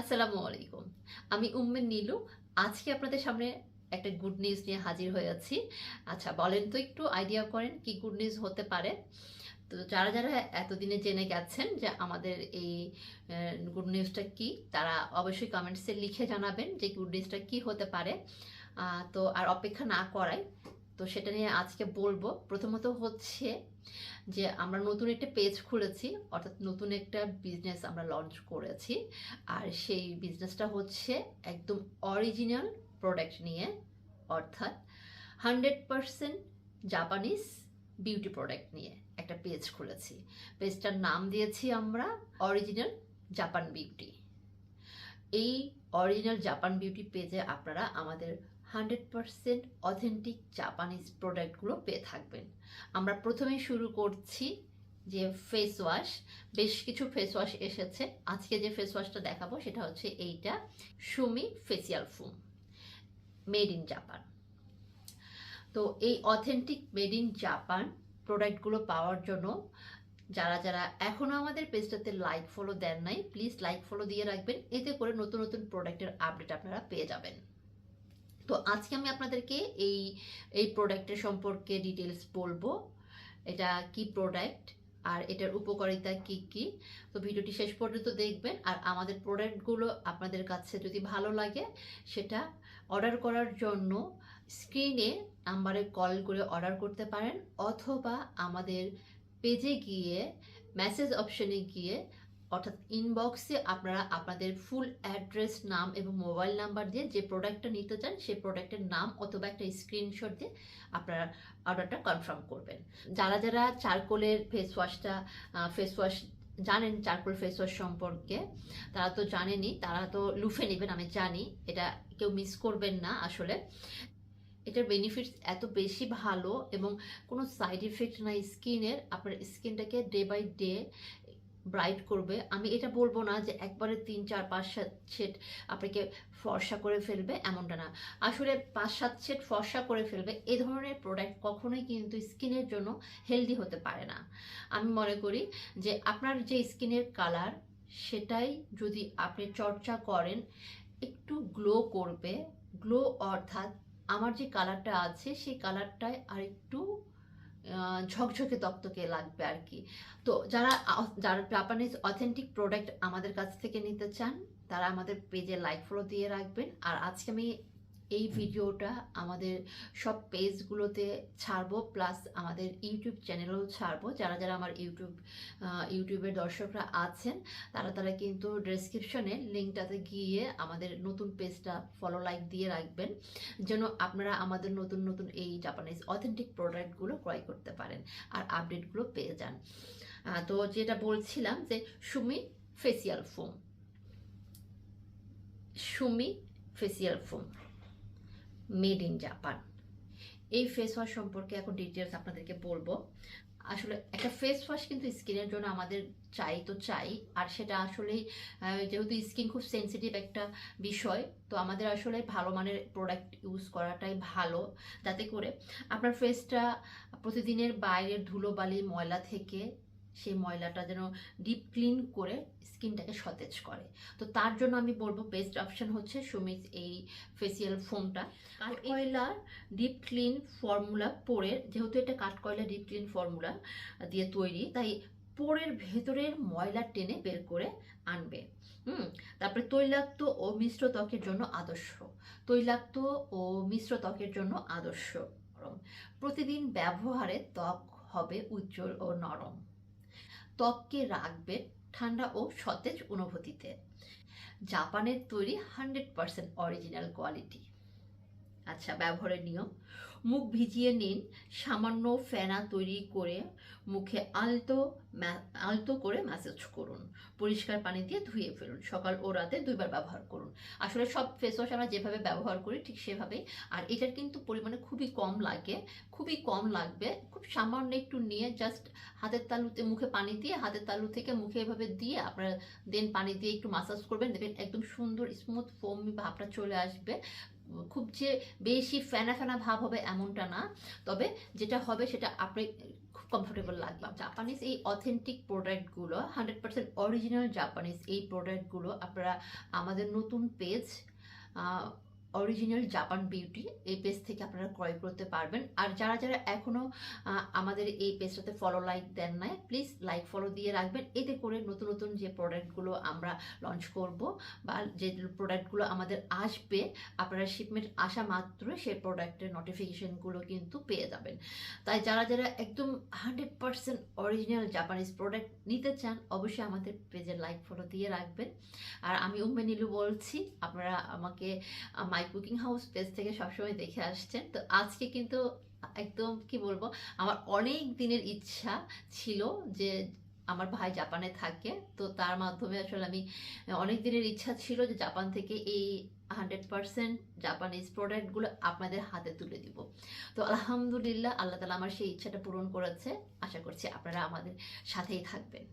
আসসালামু আলাইকুম। আমি উম্মেন নীলু। আজকে আপনাদের সামনে একটা গুড নিউজ নিয়ে হাজির হয়ে আছি। আচ্ছা বলেন তো একটু আইডিয়া করেন কি গুড নিউজ হতে পারে। তো যারা যারা এতদিনে জেনে গেছেন যে আমাদের এই গুড নিউজটা কি, তারা অবশ্যই কমেন্টসে লিখে জানাবেন যে গুড নিউজটা কি হতে পারে। তো আর অপেক্ষা না করাই। তো সেটা নিয়ে আজকে বলব। প্রথমত হচ্ছে যে আমরা নতুন একটা পেজ খুলেছি, অর্থাৎ নতুন একটা বিজনেস আমরা লঞ্চ করেছি। আর সেই বিজনেসটা হচ্ছে একদম অরিজিনাল প্রোডাক্ট নিয়ে, অর্থাৎ hundred percent Japanese beauty product নিয়ে একটা পেজ খুলেছি। পেজটার নাম দিয়েছি আমরা অরিজিনাল জাপান বিউটি এই অরিজিনাল জাপান বিউটি পেজে আপনারা আমাদের হান্ড্রেড পারসেন্ট অথেন্টিক জাপানিজ প্রোডাক্টগুলো পেয়ে থাকবেন। আমরা প্রথমেই শুরু করছি যে ফেস ওয়াশ বেশ কিছু ফেস ওয়াশ এসেছে। আজকে যে ফেস ওয়াশটা দেখাবো সেটা হচ্ছে এইটা। Sumi facial foam made in Japan তো এই অথেন্টিক মেড ইন জাপান প্রোডাক্টগুলো পাওয়ার জন্য যারা যারা এখনও আমাদের পেজটাতে লাইক ফলো দেন নাই প্লিজ লাইক ফলো দিয়ে রাখবেন। এতে করে নতুন নতুন প্রোডাক্টের আপডেট আপনারা পেয়ে যাবেন। তো আজকে আমি আপনাদেরকে এই এই প্রোডাক্টের সম্পর্কে ডিটেলস বলব। এটা কি প্রোডাক্ট আর এটার উপকারিতা কি কি? তো ভিডিওটি শেষ পর্যন্ত দেখবেন। আর আমাদের প্রোডাক্টগুলো আপনাদের কাছে যদি ভালো লাগে, সেটা অর্ডার করার জন্য স্ক্রিনে নাম্বারে কল করে অর্ডার করতে পারেন। অথবা আমাদের পেজে গিয়ে মেসেজ অপশনে গিয়ে অর্থাৎ ইনবক্সে আপনারা আপনাদের ফুল অ্যাড্রেস নাম এবং মোবাইল নাম্বার দিয়ে যে প্রোডাক্টটা নিতে চান, সেই প্রোডাক্টের নাম অথবা একটা স্ক্রিনশট দিয়ে আপনারা অর্ডারটা কনফার্ম করবেন। যারা যারা চারকোলের ফেস ওয়াশটা ফেস ওয়াশ জানেন চারকোল ফেস ওয়াশ সম্পর্কে, তারা তো জানেনই, তারা তো লুফে নেবেন, আমি জানি, এটা কেউ মিস করবেন না আসলে। এটার বেনিফিটস এত বেশি ভালো এবং কোনো সাইড ইফেক্ট নাই স্কিনের আপনার স্কিনটাকে ডে বাই ডে ব্রাইট করবে, আমি এটা বলব না যে একবারে তিন, চার, পাঁচ, সাত শেড আপনাকে ফর্সা করে ফেলবে এমনটা না। আসলে পাঁচ, সাত শেড ফর্সা করে ফেলবে, এ ধরনের প্রোডাক্ট কখনোই কিন্তু স্কিনের জন্য হেলদি হতে পারে না। আমি মনে করি যে আপনার যে স্কিনের কালার সেটাই যদি আপনি চর্চা করেন, একটু গ্লো করবে গ্লো অর্থাৎ আমার যে কালারটা আছে, সেই কালারটায় আর একটু ঝকঝকে তপ্তকে লাগবে আর কি। তো যারা যারা জাপানিজ অথেন্টিক প্রোডাক্ট আমাদের কাছ থেকে নিতে চান, তারা আমাদের পেজে লাইক ফলো দিয়ে রাখবেন। আর আজকে আমি এই ভিডিওটা আমাদের সব পেজগুলোতে ছাড়বো প্লাস আমাদের ইউটিউব চ্যানেলেও ছাড়বো। যারা যারা আমার ইউটিউব ইউটিউবের দর্শকরা আছেন তারা তারা কিন্তু ডেসক্রিপশনে লিঙ্কটাতে গিয়ে আমাদের নতুন পেজটা ফলো লাইক দিয়ে রাখবেন যেন আপনারা আমাদের নতুন নতুন এই জাপানিজ অথেন্টিক প্রোডাক্টগুলো ক্রয় করতে পারেন আর আপডেটগুলো পেয়ে যান। তো যেটা বলছিলাম যে Sumi facial foam Sumi facial foam made in Japan. এই ফেস ওয়াশ সম্পর্কে এখন ডিটেলস আপনাদেরকে বলব। আসলে একটা ফেস ওয়াশ কিন্তু স্কিনের জন্য আমাদের চাই তো চাই, আর সেটা আসলেই যেহেতু স্কিন খুব সেনসিটিভ একটা বিষয়, তো আমাদের আসলে ভালো মানের প্রোডাক্ট ইউজ করাটাই ভালো যাতে করে আপনার ফেসটা প্রতিদিনের বাইরের ধুলোবালি ময়লা থেকে সেই ময়লাটা যেন ডিপ ক্লিন করে স্কিনটাকে সতেজ করে। তো তার জন্য আমি বলব বেস্ট অপশন হচ্ছে সুমিত এই ফেসিয়াল ফোমটা কাঠকয়লার ডিপ ক্লিন ফর্মুলা পোরের যেহেতু এটা কাঠকয়লা ডিপ ক্লিন ফর্মুলা দিয়ে তৈরি তাই পোরের ভেতরের ময়লা টেনে বের করে আনবে। হুম? তারপরে তৈলাক্ত ও মিশ্র ত্বকের জন্য আদর্শ। তৈলাক্ত ও মিশ্র ত্বকের জন্য আদর্শ প্রতিদিন ব্যবহারে ত্বক হবে উজ্জ্বল ও নরম। ত্বককে রাখবে ঠান্ডা ও সতেজ অনুভূতিতে। জাপানের তৈরি হান্ড্রেড পার্সেন্ট অরিজিনাল কোয়ালিটি। আচ্ছা ব্যবহারের নিয়ম। মুখ ভিজিয়ে নিন, সামান্য ফেনা তৈরি করে মুখে আলতো আলতো করে ম্যাসেজ করুন। পরিষ্কার পানি দিয়ে ধুয়ে ফেলুন। সকাল ও রাতে দুইবার ব্যবহার করুন। আসলে সব ফেস ওয়াশ আমরা যেভাবে ব্যবহার করি ঠিক সেভাবেই। আর এটার কিন্তু পরিমাণে খুবই কম লাগে, খুবই কম লাগবে। খুব সামান্য একটু নিয়ে জাস্ট হাতের তালুতে মুখে পানি দিয়ে হাতের তালু থেকে মুখে এভাবে দিয়ে আপনারা দেন পানি দিয়ে একটু মাসাজ করবেন। দেখবেন একদম সুন্দর স্মুথ ফোম ভাবটা চলে আসবে। খুব যে বেশি ফেনা ফেনা ভাব হবে এমনটা না। তবে যেটা হবে সেটা আপনি খুব কমফোর্টেবল লাগবে। জাপানিজ এই অথেন্টিক প্রোডাক্টগুলো হান্ড্রেড পার্সেন্ট অরিজিনাল জাপানিজ এই প্রোডাক্টগুলো আপনারা আমাদের নতুন পেজ অরিজিনাল জাপান বিউটি এই পেজ থেকে আপনারা ক্রয় করতে পারবেন। আর যারা যারা এখনও আমাদের এই পেজটাতে ফলো লাইক দেন নাই প্লিজ লাইক ফলো দিয়ে রাখবেন। এতে করে নতুন নতুন যে প্রোডাক্টগুলো আমরা লঞ্চ করব বা যে প্রোডাক্টগুলো আমাদের আসবে, আপনারা শিপমেন্ট আসা মাত্র সেই প্রোডাক্টের নোটিফিকেশনগুলো কিন্তু পেয়ে যাবেন। তাই যারা যারা একদম hundred percent original Japanese product নিতে চান, অবশ্যই আমাদের পেজে লাইক ফলো দিয়ে রাখবেন। আর আমি উম্মে নীলু বলছি, আপনারা আমাকে মাই কুকিং হাউস পেজ থেকে সবসময় দেখে আসছেন। তো আজকে কিন্তু একদম কি বলব, আমার অনেক দিনের ইচ্ছা ছিল যে আমার ভাই জাপানে থাকে। তো তার মাধ্যমে আসলে আমি অনেক দিনের ইচ্ছা ছিল যে জাপান থেকে এই হান্ড্রেড পার্সেন্ট জাপানিজ প্রোডাক্টগুলো আপনাদের হাতে তুলে দিব। তো আলহামদুলিল্লাহ আল্লাহ তালা আমার সেই ইচ্ছাটা পূরণ করেছে। আশা করছি আপনারা আমাদের সাথেই থাকবেন।